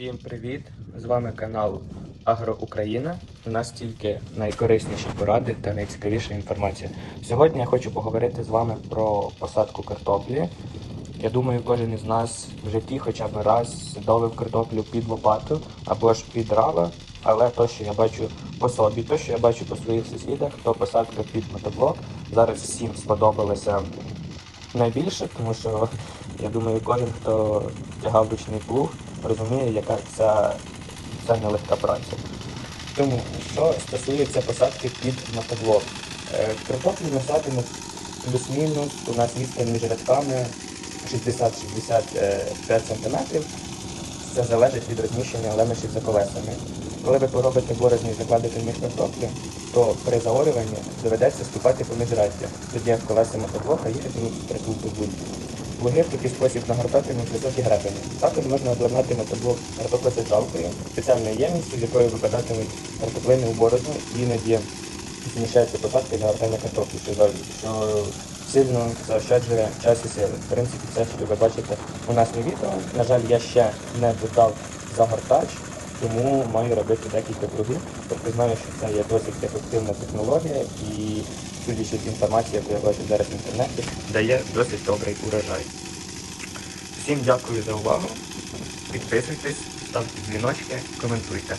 Всім привіт! З вами канал Агроукраїна. У нас тільки найкорисніші поради та найцікавіша інформація. Сьогодні я хочу поговорити з вами про посадку картоплі. Я думаю, кожен із нас в житті хоча б раз садовив картоплю під лопату або ж під рава. Але то, що я бачу по собі, то, що я бачу по своїх сусідах, то посадка під мотоблок. Зараз всім сподобалося найбільше, тому що я думаю, кожен, хто тягав ручний плуг, розуміє, яка ця, ця нелегка праця. Тому, що стосується посадки під мотоблок, картоплю ми садимо плюс-мінус, у нас відстань між рядками 60-65 см. Це залежить від розміщення лемешів за колесами. Коли ви поробите борозні і закладете них картоплю, то при заорюванні доведеться ступати по міжряддя. Тоді як колеса мотоблока їхатимуть притулку будь. Плуги в такий спосіб нагортатимуть високі гребені. Також можна обладнати мотоблок картоплесаджалкою, спеціальною ємністю, з якою випадатимуть картоплини у борозну, і іноді зміщається посадки для гортання картоплі, що сильно заощаджує час і сили. В принципі, це, що ви бачите у нас на відео. На жаль, я ще не додав загортач, тому маю робити декілька кругів. Тобто знаю, що це є досить ефективна технологія і судячи з інформації, яку я бачу зараз в інтернеті, дає досить добрий урожай. Всім дякую за увагу. Підписуйтесь, ставте дзвіночки, коментуйте.